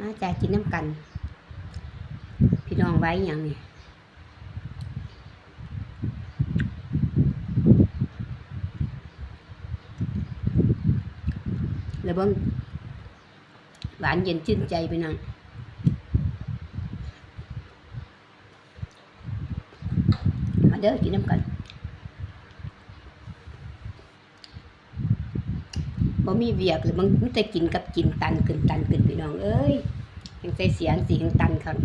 มาจากกินน้ำกัน พี่น้องไว้อย่างนี่แล้วเบิ่งหวานเย็นชื่นใจไปนังมาเด้อกินน้ำกัน บ่มีเวียกเลยมันมันจะกินกับกินตันขึ้นตันขึ้นพี่น้องเอ้ยยังใจเสียงสียงตันครับ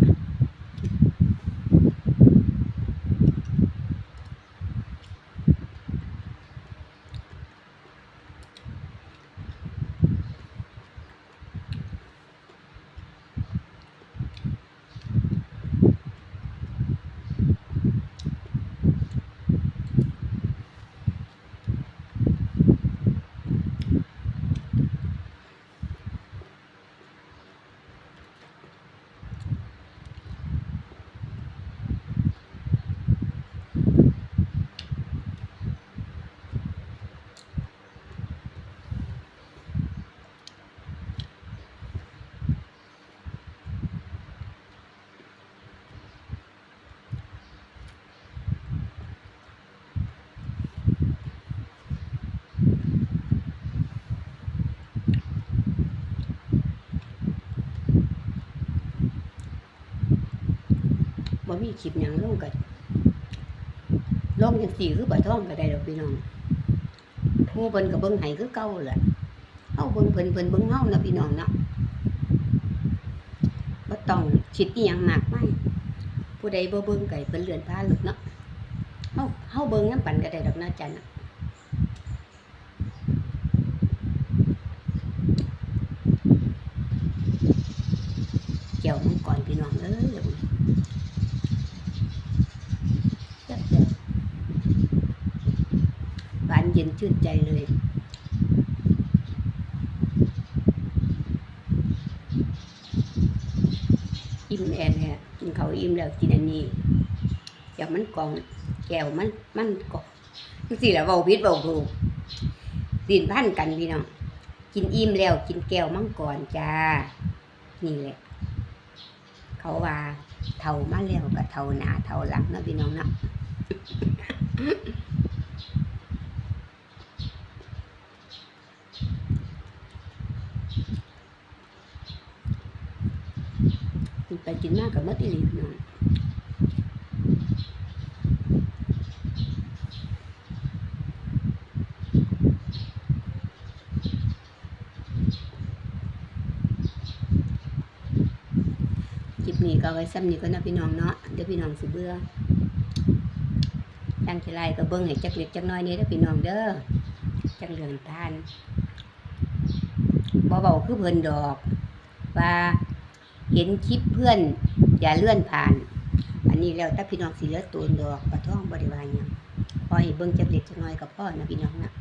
มีคลิปยังลงกันลงจังสี่คือปลาท่องก็ได้ดอกพี่น้องผู้เพิ่นก็เบิ่งไห้คือเก่าแหละเฮาเบิ่งเพิ่นเพิ่นเบิ่งเฮานะพี่น้องเนาะบ่ต้องคิดอีหยังมากมายผู้ใดบ่เบิ่งไก่เพิ่นเลื่อนผ่าลึกเนาะเฮาเฮาเบิ่งน้ำปั่นก็ได้ดอกนะจันนะเกี่ยวมันก่อนพี่น้องเอ้ย แซ่บๆ หวานเย็นชื่นใจเลย อิ่มแอนฮะกินเขาอิ่มแล้วกินอันนี้เดี๋ยวมันกองแก้วมันมันกองจังสิละเบาพิษเบาถูกดินพันกันพี่น้องกินอิ่มแล้วกินแก้วมังกรจ้า นี่แหละ เขาว่าเท่ามาแล้วก็เท่าหนาเท่าหลังนาะพี่น้องเนาะ ไปกินมากกับมัดอีหลีพี่น้องคลิปนี้ก็ไว้ซ้ำนี้ก็นะพี่น้องเนาะเดี๋ยวพี่น้องสิเบื่อตั้งทีไรก็เบิ้งให้จักเล็กจักน้อยนี่เด้อพี่น้องเด้อจักเหลืองทานบ่เบาคือเพิ่นดอกว่า เห็นคลิปเพื่อน อย่าเลื่อนผ่าน อันนี้แล้วถ้าพี่น้องสีเหลือตัวดอกประท้องบริวารยังพอเห้เบิ่งจับเด็กจะน้อยกับพ่อนะพี่น้องนะ